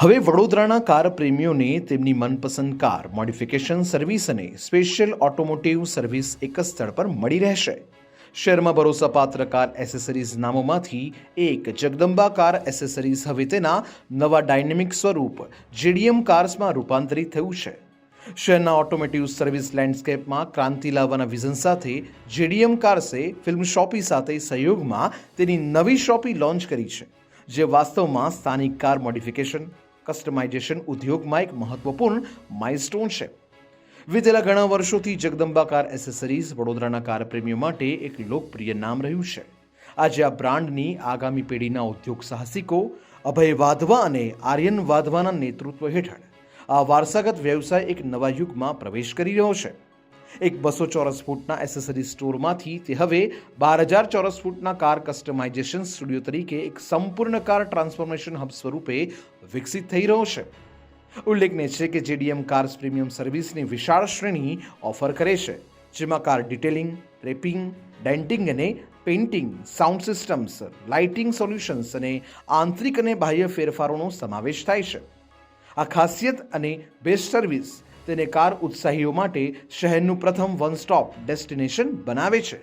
હવે વડોદરાના કાર પ્રેમીઓને તેમની મનપસંદ કાર, મોડિફિકેશન સર્વિસ અને સ્પેશિયલ ઓટોમોટિવ સર્વિસ એક જ સ્થળ પર મળી રહેશે. શહેરમાં ભરોસાપાત્ર કાર એસેસરીઝ નામોમાંથી એક જગદંબા કાર એસેસરીઝ હવે તેના નવા ડાયનેમિક સ્વરૂપ જેડીએમ કાર્સમાં રૂપાંતરિત થયું છે. શહેરના ઓટોમોટિવ સર્વિસ લેન્ડસ્કેપમાં ક્રાંતિ લાવવાના વિઝન સાથે જેડીએમ કાર્સે ફિલ્મ શોપી સાથે સહયોગમાં તેની નવી શોપી લોન્ચ કરી છે, જે વાસ્તવમાં સ્થાનિક કાર મોડિફિકેશન કસ્ટમાઇઝેશન ઉદ્યોગમાં એક મહત્વપૂર્ણ માઇલસ્ટોન છે. વિતેલા ઘણા વર્ષોથી જગદંબા કાર એસેસરીઝ વડોદરાના કાર પ્રેમીઓ માટે એક લોકપ્રિય નામ રહ્યું છે. આજે આ બ્રાન્ડની આગામી પેઢીના ઉદ્યોગ સાહસિકો અભય વાધવા અને આર્યન વાધવાના નેતૃત્વ હેઠળ આ વારસાગત વ્યવસાય એક નવા યુગમાં પ્રવેશ કરી રહ્યો છે. એક બસો ચોરસ ફૂટના એસેસરી સ્ટોરમાંથી તે હવે બાર હજાર ચોરસ ફૂટના કાર કસ્ટમાઇઝેશન સ્ટુડિયો તરીકે એક સંપૂર્ણ કાર ટ્રાન્સફોર્મેશન હબ સ્વરૂપે વિકસિત થઈ રહ્યો છે. ઉલ્લેખનીય છે કે જેડીએમ કાર્સ પ્રીમિયમ સર્વિસની વિશાળ શ્રેણી ઓફર કરે છે, જેમાં કાર ડિટેલિંગ રેપિંગ ડેન્ટિંગ અને painting sound systems lighting solutions અને આંતરિક અને બાહ્ય ફેરફારોનો સમાવેશ થાય છે. આ ખાસિયત અને બેસ્ટ સર્વિસ તેને કાર ઉત્સાહીઓ માટે શહેરનું પ્રથમ વન સ્ટોપ ડેસ્ટિનેશન બનાવે છે.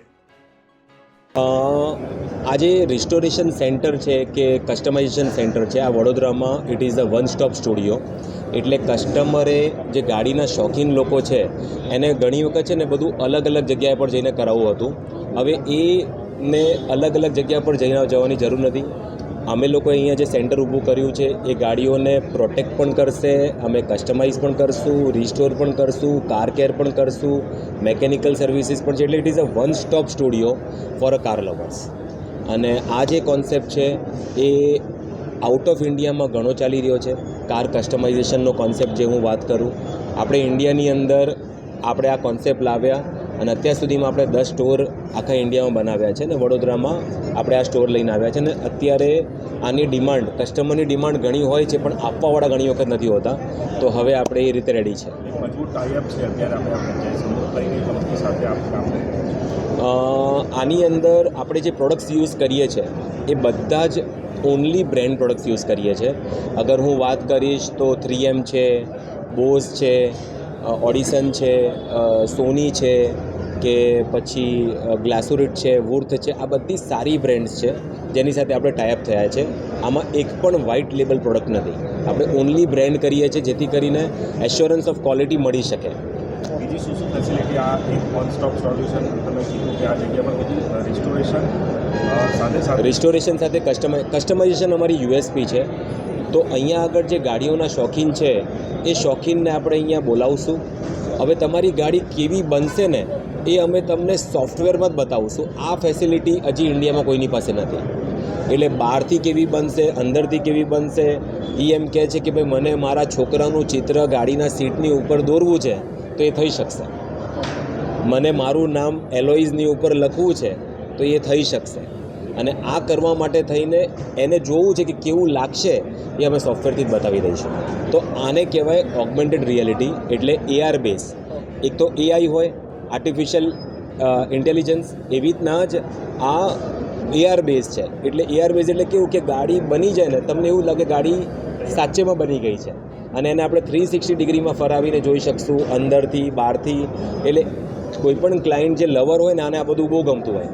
આજે રિસ્ટોરેશન સેન્ટર છે કે કસ્ટમાઇઝેશન સેન્ટર છે, આ વડોદરામાં it is the one stop studio એટલે કસ્ટમરે જે ગાડીના શોખીન લોકો છે, એને ઘણી વખત છે ને બધું અલગ અલગ જગ્યાએ પર જઈને કરાવવું હતું. હવે એ ને અલગ અલગ જગ્યા પર જઈને જવાની જરૂર નથી. અમે લોકોએ અહીંયા જે સેન્ટર ઊભું કર્યું છે, એ ગાડીઓને પ્રોટેક્ટ પણ કરશે, અમે કસ્ટમાઇઝ પણ કરશું રિસ્ટોર પણ કરશું કાર કેર પણ કરશું મેકેનિકલ સર્વિસીસ પણ છે. એટલે it is a one stop studio for a car lovers અને આ જે કોન્સેપ્ટ છે, એ આઉટ ઓફ ઇન્ડિયામાં ઘણો ચાલી રહ્યો છે. કાર કસ્ટમાઇઝેશનનો કોન્સેપ્ટ જે હું વાત કરું, આપણે ઇન્ડિયાની અંદર આપણે આ કોન્સેપ્ટ લાવ્યા અને અત્યાર સુધીમાં આપણે દસ સ્ટોર આખા ઇન્ડિયામાં બનાવ્યા છે ને વડોદરામાં આપણે આ સ્ટોર લઈને આવ્યા છે ને અત્યારે આની ડિમાન્ડ કસ્ટમરની ડિમાન્ડ ઘણી હોય છે પણ આપવાવાળા ઘણી વખત નથી હોતા. તો હવે આપણે એ રીતે રેડી છે. આની અંદર આપણે જે પ્રોડક્ટ્સ યુઝ કરીએ છીએ એ બધા જ ઓનલી બ્રેન્ડ પ્રોડક્ટ્સ યુઝ કરીએ છીએ અગર હું વાત કરીશ તો થ્રી એમ છે બોઝ છે ઓડિસન છે સોની છે કે પછી ગ્લાસોરિટ છે વુર્થ છે આ બધી સારી બ્રેન્ડ્સ છે જેની સાથે આપણે ટાઈપ થયા છે. આમાં એક પણ વ્હાઇટ લેબલ પ્રોડક્ટ નથી. આપણે ઓનલી બ્રેન્ડ કરીએ છીએ જેથી કરીને એશ્યોરન્સ ઓફ ક્વોલિટી મળી શકે. બીજી શું શું ફેસિલિટી આ એક વન સ્ટોપ સોલ્યુશન તમે કીધું કે આ જગ્યા પર બધું રિસ્ટોરેશન સાથે સાથે રિસ્ટોરેશન સાથે કસ્ટમાઈ કસ્ટમાઇઝેશન અમારી યુએસપી છે. તો અહીંયા આગળ જે ગાડીઓના શોખીન છે, એ શોખીનને આપણે અહીંયા બોલાવશું. હવે તમારી ગાડી કેવી બનશે ને, એ અમે તમને સોફ્ટવેરમાં જ બતાવશું. આ ફેસિલિટી હજી ઇન્ડિયામાં કોઈની પાસે નથી. એટલે બહારથી કેવી બનશે, અંદરથી કેવી બનશે એ એમ કહે છે કે ભાઈ, મને મારા છોકરાનું ચિત્ર ગાડીના સીટની ઉપર દોરવું છે, તો એ થઈ શકશે. મને મારું નામ એલોઇઝની ઉપર લખવું છે, તો એ થઈ શકશે. અને આ કરવા માટે થઈને એને જોવું છે કે કેવું લાગશે એ અમે સોફ્ટવેરથી જ બતાવી દઈશું. તો આને કહેવાય ઓગમેન્ટેડ રિયાલિટી એટલે એઆર બેઝ એક તો એઆઈ હોય આર્ટિફિશિયલ ઇન્ટેલિજન્સ એવી રીતના જ આ એઆર બેઝ છે. એટલે એઆર બેઝ એટલે કેવું કે ગાડી બની જાય ને તમને એવું લાગે ગાડી સાચેમાં બની ગઈ છે. અને એને આપણે થ્રી સિક્સટી ડિગ્રીમાં ફરાવીને જોઈ શકશું અંદરથી બહારથી. એટલે કોઈપણ ક્લાયન્ટ જે લવર હોય ને આને આ બધું બહુ ગમતું હોય.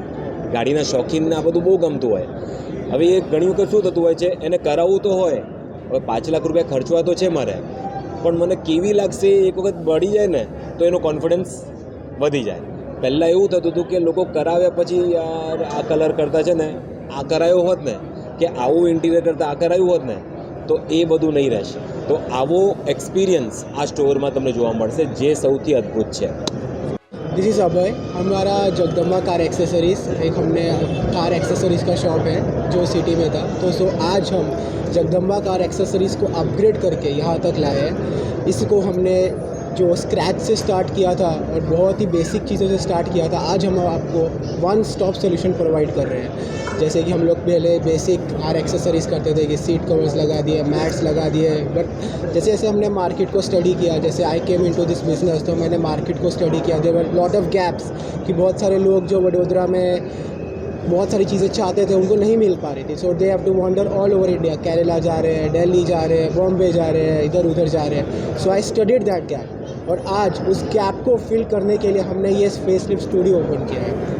ગાડીના શોખીનને આ બધું બહુ ગમતું હોય. હવે એ ઘણી વખત શું થતું હોય છે, એને કરાવવું તો હોય, હવે પાંચ લાખ રૂપિયા ખર્ચવા તો છે મારે. પણ મને કેવી લાગશે એક વખત બળી જાય ને, તો એનો કોન્ફિડન્સ વધી જાય. પહેલાં એવું થતું હતું કે લોકો કરાવ્યા પછી યાર આ કલર કરતા છે ને, આ કરાયો હોત ને, કે આવું ઇન્ટિરિયર કરતાં આ કરાયું હોત ને, તો એ બધું નહીં રહેશે. તો આવો એક્સપિરિયન્સ આ સ્ટોરમાં તમને જોવા મળશે, જે સૌથી અદ્ભુત છે. दिस इज़ अभय हमारा जगदम्बा कार एक्सेसरीज एक हमने कार एक्सेसरीज का शॉप है, जो सिटी में था। तो सो आज हम जगदम्बा कार एक्सेसरीज को अपग्रेड करके यहाँ तक लाए हैं। इसको हमने जो स्क्रैच से स्टार्ट किया था और बहुत ही बेसिक चीज़ों से स्टार्ट किया था, आज हम आपको वन स्टॉप सोल्यूशन प्रोवाइड कर रहे हैं। जैसे कि हम लोग पहले बेसिक आर एक्सेसरीज करते थे कि सीट कवर्स लगा दिए मैट्स लगा दिए बट जैसे जैसे हमने मार्केट को स्टडी किया, जैसे I came into this business तो मैंने मार्केट को स्टडी किया। देवर लॉट ऑफ़ गैप्स कि बहुत सारे लोग जो वडोदरा में बहुत सारी चीज़ें चाहते थे, उनको नहीं मिल पा रही थी। So they have to wander all over India Kerala जा रहे हैं, दिल्ली जा रहे हैं, बॉम्बे जा रहे हैं इधर उधर जा रहे हैं। So I studied that gap और आज उस गैप को फिल करने के लिए हमने ये फेसलिफ्ट स्टूडियो ओपन किया है।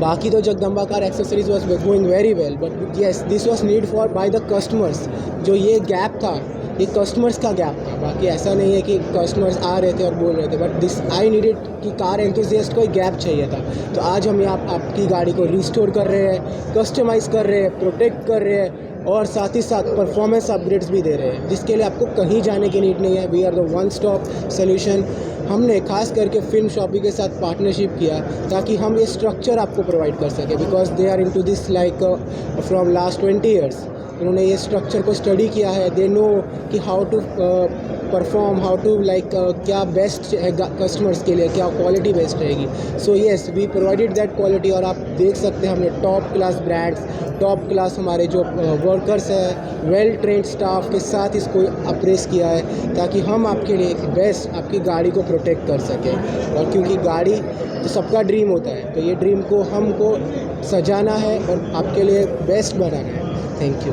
बाकी तो Jagdamba car accessories was going very well but yes this was need for by the customers जो ये गैप था, ये कस्टमर्स का गैप था। बाकी ऐसा नहीं है कि कस्टमर्स आ रहे थे और बोल रहे थे बट दिस आई नीडेड कि कार एंथुजियास्ट को एक गैप चाहिए था। तो आज हम यहाँ आपकी गाड़ी को रिस्टोर कर रहे हैं कस्टमाइज़ कर रहे हैं प्रोटेक्ट कर रहे हैं। और साथ ही साथ परफॉर्मेंस अपग्रेड्स भी दे रहे हैं, जिसके लिए आपको कहीं जाने की नीड नहीं है। We are the one stop solution हमने खास करके फ़िल्म शॉपी के साथ पार्टनरशिप किया, ताकि हम ये स्ट्रक्चर आपको प्रोवाइड कर सकें because they are in to this like from last twenty years इन्होंने ये स्ट्रक्चर को स्टडी किया है। दे नो कि how to perform how to like क्या बेस्ट है कस्टमर्स के लिए, क्या क्वालिटी बेस्ट रहेगी? So yes we provided that quality और आप देख सकते हैं हमने top class brands top class हमारे जो uh, वर्कर्स हैं वेल ट्रेंड स्टाफ के साथ इसको अप्रेस किया है ताकि हम आपके लिए एक बेस्ट आपकी गाड़ी को प्रोटेक्ट कर सकें। और क्योंकि गाड़ी तो सबका ड्रीम होता है तो ये ड्रीम को हमको सजाना है और आपके लिए बेस्ट बनाना है। Thank you